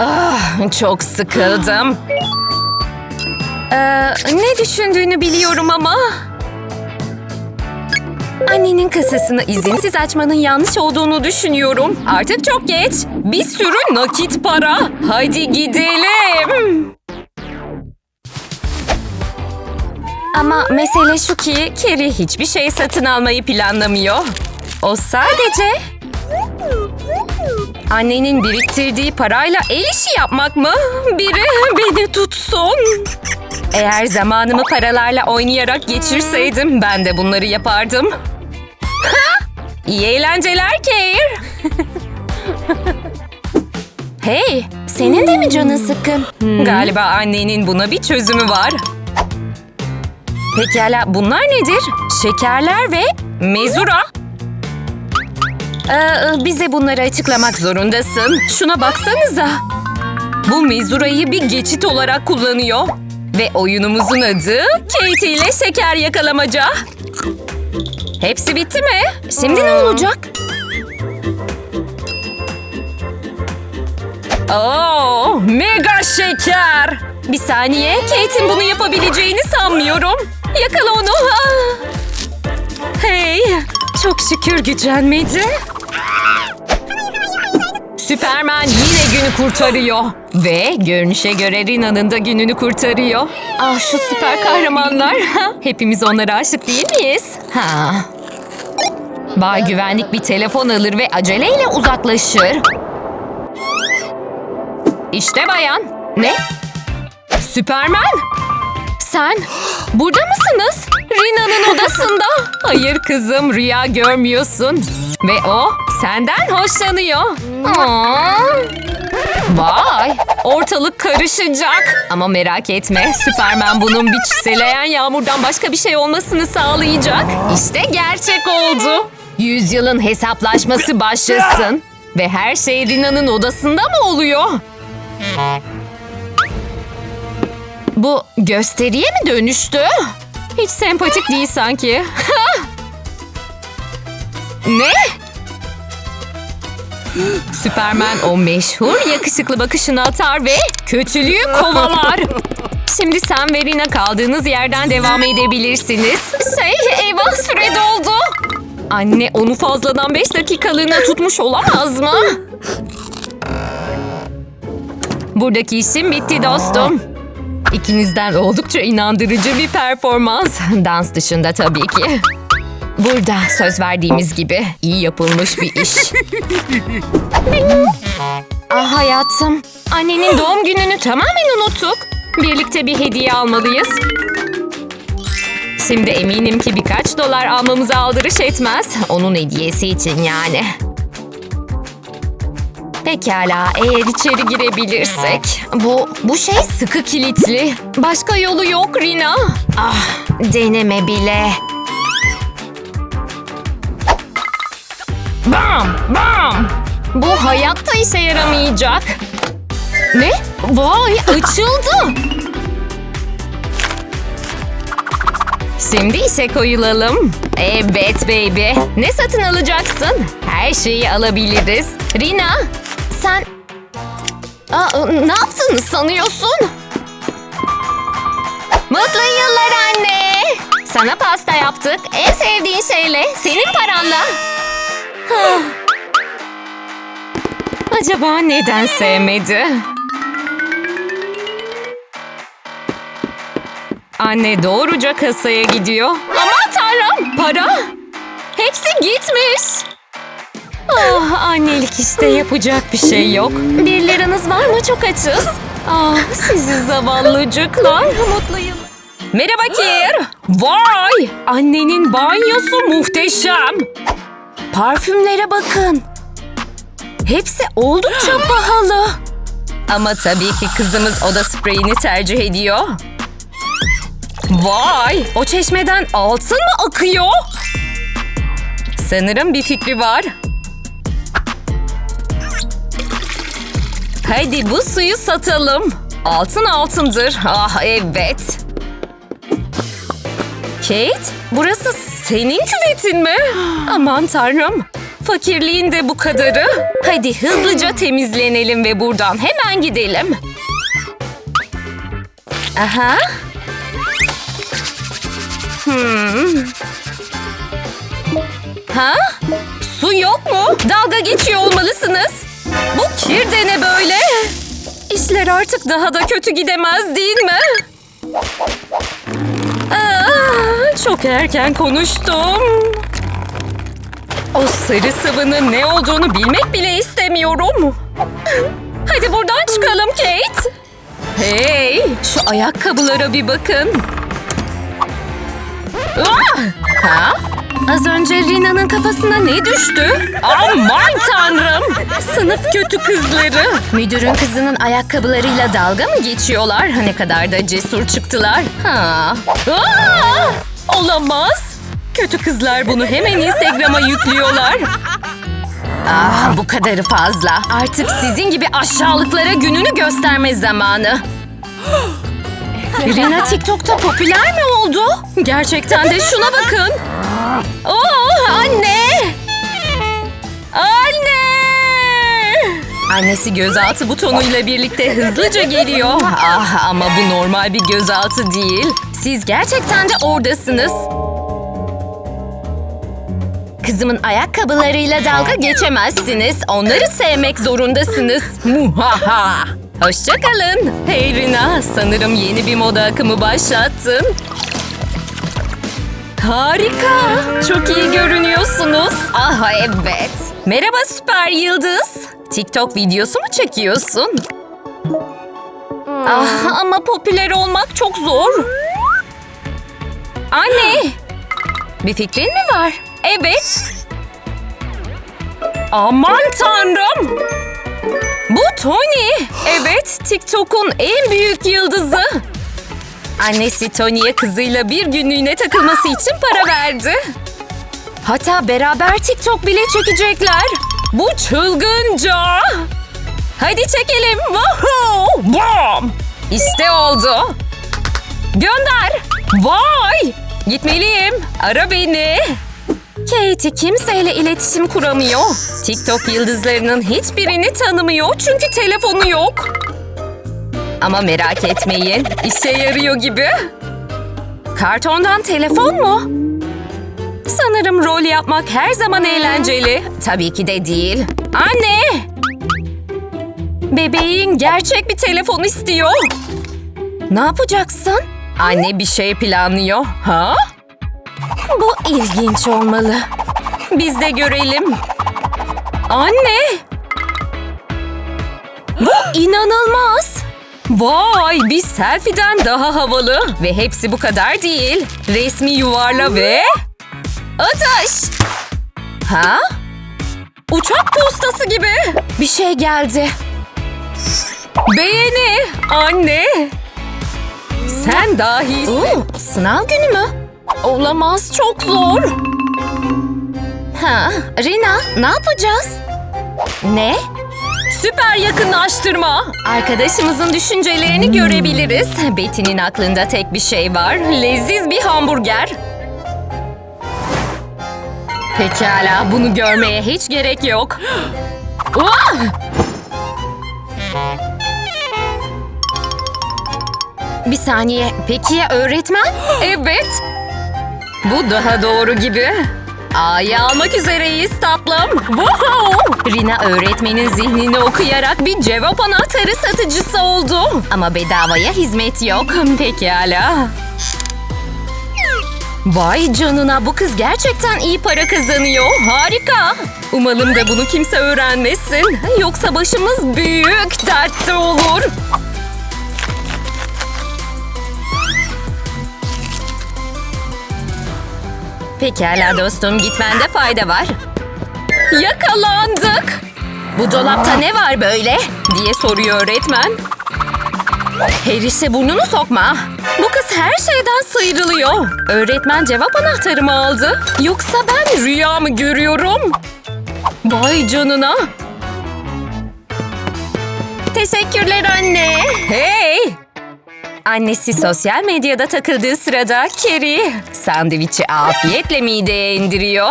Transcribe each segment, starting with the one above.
Ah, çok sıkıldım. Ee, ne düşündüğünü biliyorum ama... Annenin kasasını izinsiz açmanın yanlış olduğunu düşünüyorum. Artık çok geç. Bir sürü nakit para. Hadi gidelim. Ama mesele şu ki Carrie hiçbir şey satın almayı planlamıyor. O sadece annenin biriktirdiği parayla el işi yapmak mı? Biri beni tutsun. Eğer zamanımı paralarla oynayarak geçirseydim ben de bunları yapardım. İyi eğlenceler Care. hey, senin de mi canın sıkkın? Galiba annenin buna bir çözümü var. Pekala bunlar nedir? Şekerler ve mezura. Ee, bize bunları açıklamak zorundasın. Şuna baksanıza. Bu mezurayı bir geçit olarak kullanıyor. Ve oyunumuzun adı Katie ile şeker yakalamaca. Hepsi bitti mi? Şimdi ne olacak? Oo, mega şeker. Bir saniye, Kate'in bunu yapabileceğini sanmıyorum. Yakala onu. Hey, çok şükür gücenmedi. Süperman yine günü kurtarıyor. Ve görünüşe göre Rina'nın da gününü kurtarıyor. Ah şu süper kahramanlar. Hepimiz onlara aşık değil miyiz? Ha. Bay güvenlik bir telefon alır ve aceleyle uzaklaşır. İşte bayan. Ne? Süperman? Sen burada mısınız? Rina'nın odasında. Hayır kızım rüya görmüyorsun. Ve o senden hoşlanıyor. Aa. Vay ortalık karışacak. Ama merak etme Süperman bunun bir çiseleyen yağmurdan başka bir şey olmasını sağlayacak. İşte gerçek oldu. Yüzyılın hesaplaşması başlasın. Ve her şey Rina'nın odasında mı oluyor? Bu gösteriye mi dönüştü? Hiç sempatik değil sanki. ne? Süperman o meşhur yakışıklı bakışını atar ve kötülüğü kovalar. Şimdi sen ve Rina kaldığınız yerden devam edebilirsiniz. Şey eyvah süre doldu. Anne onu fazladan 5 dakikalığına tutmuş olamaz mı? Buradaki işim bitti dostum. İkinizden oldukça inandırıcı bir performans. Dans dışında tabii ki. Burada söz verdiğimiz gibi iyi yapılmış bir iş. ah hayatım. Annenin doğum gününü tamamen unuttuk. Birlikte bir hediye almalıyız. Şimdi eminim ki birkaç dolar almamıza aldırış etmez. Onun hediyesi için yani. Pekala, eğer içeri girebilirsek. Bu, bu şey sıkı kilitli. Başka yolu yok Rina. Ah, deneme bile. Bam, bam. Bu hayatta işe yaramayacak. Ne? Vay, açıldı. Şimdi işe koyulalım. Evet baby. Ne satın alacaksın? Her şeyi alabiliriz. Rina, sen... Aa, ne yaptığını sanıyorsun? Mutlu yıllar anne. Sana pasta yaptık. En sevdiğin şeyle. Senin paranla. Acaba neden sevmedi? Anne doğruca kasaya gidiyor. Aman tanrım para. Hepsi gitmiş. Ah annelik işte yapacak bir şey yok. Bir liranız var mı? Çok açız. Ah sizi zavallıcıklar. Mutluyum. Merhaba Kir. Vay! Annenin banyosu muhteşem. Parfümlere bakın. Hepsi oldukça pahalı. Ama tabii ki kızımız oda spreyini tercih ediyor. Vay! O çeşmeden altın mı akıyor? Sanırım bir fikri var. Hadi bu suyu satalım. Altın altındır. Ah evet. Kate, burası senin küvetin mi? Aman tanrım. fakirliğin de bu kadarı. Hadi hızlıca temizlenelim ve buradan hemen gidelim. Aha. Hmm. Ha? Su yok mu? Dalga geçiyor olmalısınız. İşler artık daha da kötü gidemez değil mi? Aa, çok erken konuştum. O sarı sıvının ne olduğunu bilmek bile istemiyorum. Hadi buradan çıkalım Kate. Hey, şu ayakkabılara bir bakın. Ah! Ha? Az önce Rina'nın kafasına ne düştü? Aman tanrım! Sınıf kötü kızları. Müdürün kızının ayakkabılarıyla dalga mı geçiyorlar? Ne kadar da cesur çıktılar. Ha. Aa! Olamaz. Kötü kızlar bunu hemen Instagram'a yüklüyorlar. Ah bu kadarı fazla. Artık sizin gibi aşağılıklara gününü gösterme zamanı. Rina TikTok'ta popüler mi oldu? Gerçekten de şuna bakın. Oo anne! Anne! Annesi gözaltı butonuyla birlikte hızlıca geliyor. Ah ama bu normal bir gözaltı değil. Siz gerçekten de oradasınız. Kızımın ayakkabılarıyla dalga geçemezsiniz. Onları sevmek zorundasınız. Muhaha. Hoşçakalın. Hey Rina, sanırım yeni bir moda akımı başlattın. Harika. Çok iyi görünüyorsunuz. Ah evet. Merhaba süper yıldız. TikTok videosu mu çekiyorsun? Ah ama popüler olmak çok zor. Anne. Bir fikrin mi var? Evet. Aman tanrım. Bu Tony. Evet, TikTok'un en büyük yıldızı. Annesi Tony'ye kızıyla bir günlüğüne takılması için para verdi. Hatta beraber TikTok bile çekecekler. Bu çılgınca. Hadi çekelim. Woohoo! Bam! İşte oldu. Gönder. Vay! Gitmeliyim. Ara beni. Katie kimseyle iletişim kuramıyor. TikTok yıldızlarının hiçbirini tanımıyor çünkü telefonu yok. Ama merak etmeyin, işe yarıyor gibi. Kartondan telefon mu? Sanırım rol yapmak her zaman eğlenceli. Tabii ki de değil. Anne! Bebeğin gerçek bir telefon istiyor. Ne yapacaksın? Anne bir şey planlıyor. Ha? Bu ilginç olmalı. Biz de görelim. Anne! Bu inanılmaz. Vay bir selfie'den daha havalı. Ve hepsi bu kadar değil. Resmi yuvarla ve... Atış! Ha? Uçak postası gibi. Bir şey geldi. Beğeni. Anne. Sen dahisin. sınav günü mü? Olamaz çok zor. Ha, Rina ne yapacağız? Ne? Süper yakınlaştırma. Arkadaşımızın düşüncelerini görebiliriz. Betty'nin aklında tek bir şey var. Leziz bir hamburger. Pekala, bunu görmeye hiç gerek yok. Ah! Bir saniye, peki ya öğretmen? evet. Bu daha doğru gibi. A'yı almak üzereyiz tatlım. Wow! Rina öğretmenin zihnini okuyarak bir cevap anahtarı satıcısı oldu. Ama bedavaya hizmet yok. Pekala. Vay canına bu kız gerçekten iyi para kazanıyor. Harika. Umalım da bunu kimse öğrenmesin. Yoksa başımız büyük dertte olur. Pekala dostum gitmende fayda var. Yakalandık. Bu dolapta ne var böyle? diye soruyor öğretmen. Her işe burnunu sokma. Bu kız her şeyden sıyrılıyor. Öğretmen cevap anahtarımı aldı. Yoksa ben rüya mı görüyorum? Vay canına. Teşekkürler anne. Hey! Annesi sosyal medyada takıldığı sırada Carrie sandviçi afiyetle mideye indiriyor.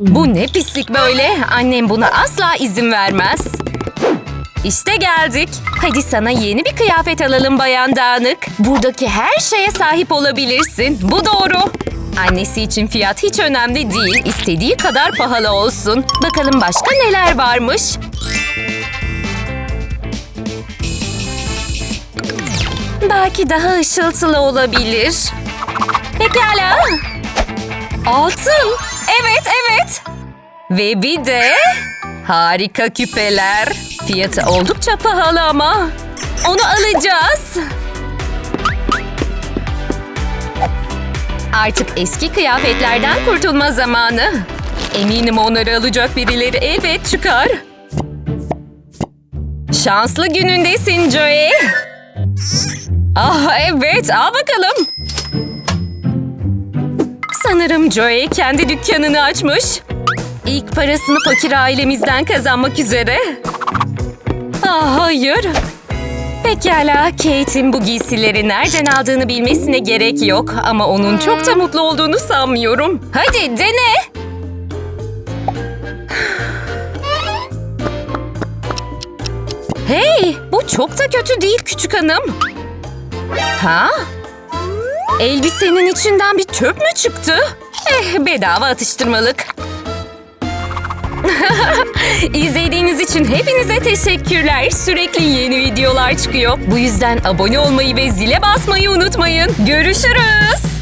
Bu ne pislik böyle? Annem buna asla izin vermez. İşte geldik. Hadi sana yeni bir kıyafet alalım bayan dağınık. Buradaki her şeye sahip olabilirsin. Bu doğru. Annesi için fiyat hiç önemli değil. İstediği kadar pahalı olsun. Bakalım başka neler varmış. Belki daha ışıltılı olabilir. Pekala. Altın. Evet, evet. Ve bir de harika küpeler. Fiyatı oldukça pahalı ama. Onu alacağız. Artık eski kıyafetlerden kurtulma zamanı. Eminim onları alacak birileri elbet çıkar. Şanslı günündesin Joey. Ah evet al bakalım. Sanırım Joey kendi dükkanını açmış. İlk parasını fakir ailemizden kazanmak üzere. Ah hayır. Pekala, Kate'in bu giysileri nereden aldığını bilmesine gerek yok. Ama onun çok da mutlu olduğunu sanmıyorum. Hadi dene. Hey, bu çok da kötü değil küçük hanım. Ha? Elbisenin içinden bir çöp mü çıktı? Eh, bedava atıştırmalık. İzlediğiniz için hepinize teşekkürler. Sürekli yeni videolar çıkıyor. Bu yüzden abone olmayı ve zile basmayı unutmayın. Görüşürüz.